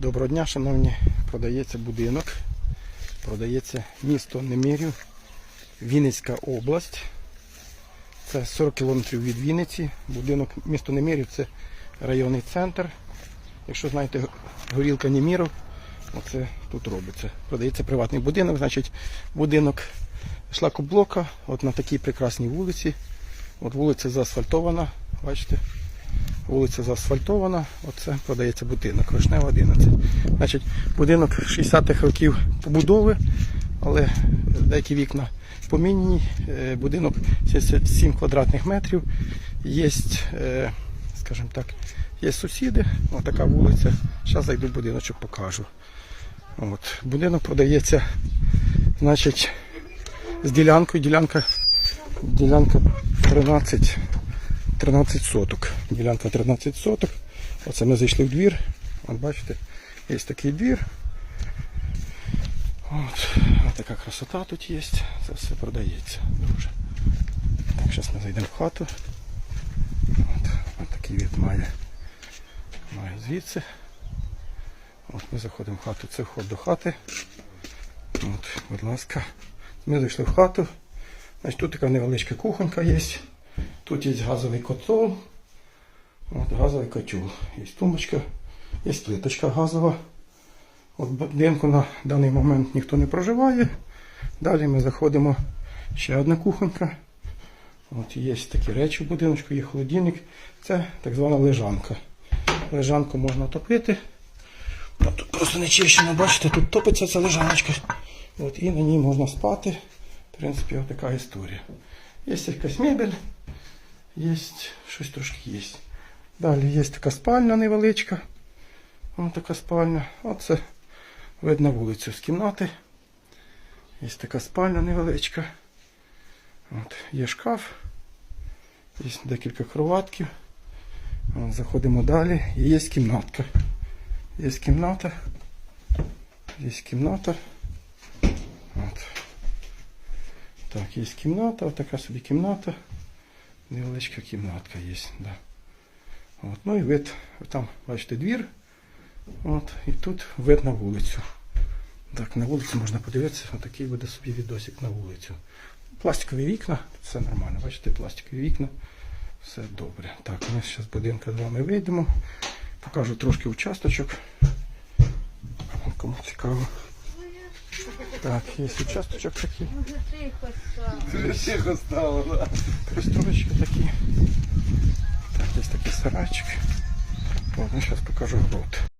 Доброго дня, шановні. Продається будинок. Продається місто Немирів, Вінницька область. Це 40 кілометрів від Вінниці. Будинок місто Немирів це районний центр. Якщо знаєте, горілка Неміров, оце тут робиться. Продається приватний будинок, значить будинок шлакоблока, от на такій прекрасній вулиці. От вулиця заасфальтована, бачите, Вулиця заасфальтована, оце продається будинок, Вишнева 11. Значить, будинок 60-х років побудови, але деякі вікна помінені. Е, Будинок 77 квадратних метрів. Є, е, скажімо так, є сусіди, отака вулиця. Зараз зайду в будиночок, покажу. От. Будинок продається, значить, з ділянкою. Ділянка, ділянка 13 13 соток. Ділянка 13 соток. Оце ми зайшли в двір. От бачите, є такий двір. От, от така красота тут є. Це все продається дуже. Так, зараз ми зайдемо в хату. От, от такий від має, має звідси. От ми заходимо в хату. Це вход до хати. От, будь ласка. Ми зайшли в хату. Значить, тут така невеличка кухонька є. Тут є газовий котел, от газовий котел. Є тумбочка, є плиточка газова. От будинку на даний момент ніхто не проживає. Далі ми заходимо ще одна кухонька. От є такі речі в будиночку, є холодильник. Це так звана лежанка. Лежанку можна топити. От тут просто не чищено, бачите, тут топиться ця лежаночка. От, і на ній можна спати. В принципі, от така історія. Є якась мебель. Є щось трошки є. Далі є така спальня невеличка. Ось така спальня. Оце видно вулицю з кімнати. Є така спальня невеличка. От, є шкаф. Є декілька кроватків. От, заходимо далі. І є кімнатка. Є кімната. Є кімната. От. Так, є кімната, ось така собі кімната. Невеличка кімнатка є. Да. От, ну і вид, там, бачите, двір. От, і тут вид на вулицю. Так, на вулицю можна подивитися, отакий буде собі відосик на вулицю. Пластикові вікна, все нормально, бачите, пластикові вікна. Все добре. Так, ми зараз будинка з вами вийдемо. Покажу трошки участочок. Кому цікаво. Так, є участочок такий. Тихо стало, да. Пристроечки такі. Так, є такий сарайчик. Ну, зараз покажу грот.